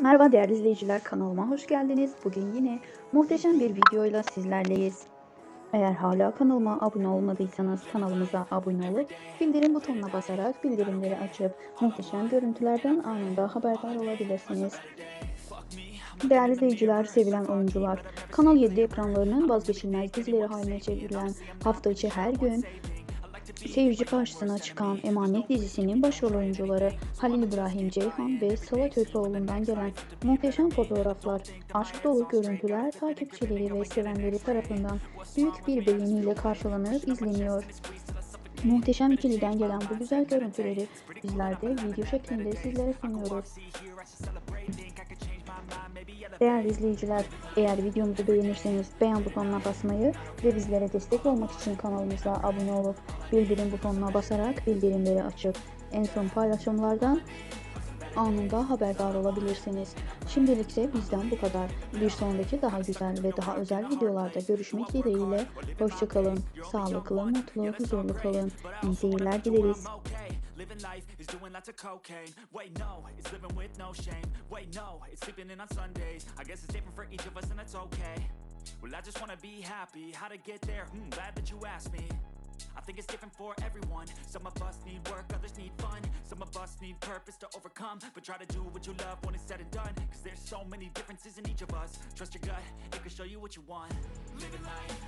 Merhaba değerli izleyiciler kanalıma hoş geldiniz. Bugün yine muhteşem bir videoyla sizlerleyiz. Eğer hala kanalıma abone olmadıysanız kanalımıza abone olup bildirim butonuna basarak bildirimleri açıp muhteşem görüntülerden anında haberdar olabilirsiniz. Değerli izleyiciler, sevilen oyuncular, Kanal 7 ekranlarının vazgeçilmez dizileri haline çevrilen hafta içi her gün Seyirci karşısına çıkan Emanet dizisinin başrol oyuncuları Halil İbrahim Ceyhan ve Sıla Köseoğlu'ndan gelen muhteşem fotoğraflar, aşk dolu görüntüler takipçileri ve sevenleri tarafından büyük bir beğeniyle karşılanıp izleniyor. Muhteşem ikiliden gelen bu güzel görüntüleri bizler de video şeklinde sizlere sunuyoruz. Değerli izleyiciler, eğer videomuzu beğenirseniz beğen butonuna basmayı ve bizlere destek olmak için kanalımıza abone olup bildirim butonuna basarak bildirimleri açıp en son paylaşımlardan anında haberdar olabilirsiniz. Şimdilik ise bizden bu kadar. Bir sonraki daha güzel ve daha özel videolarda görüşmek dileğiyle. Hoşçakalın, sağlıklı, mutlu, huzurlu kalın. İyi seyirler dileriz. Life is doing lots of cocaine. Wait, no, it's living with no shame. Wait, no, it's sleeping in on Sundays. I guess it's different for each of us, and that's okay. Well, I just wanna be happy. How to get there? Hmm, glad that you asked me. I think it's different for everyone. Some of us need work, others need fun. Some of us need purpose to overcome. But try to do what you love when it's said and done. Cause there's so many differences in each of us. Trust your gut, it can show you what you want. Living life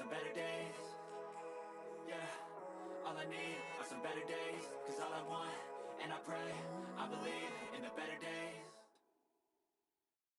some better days. Yeah, all I need are some better days. Cause all I want, and I pray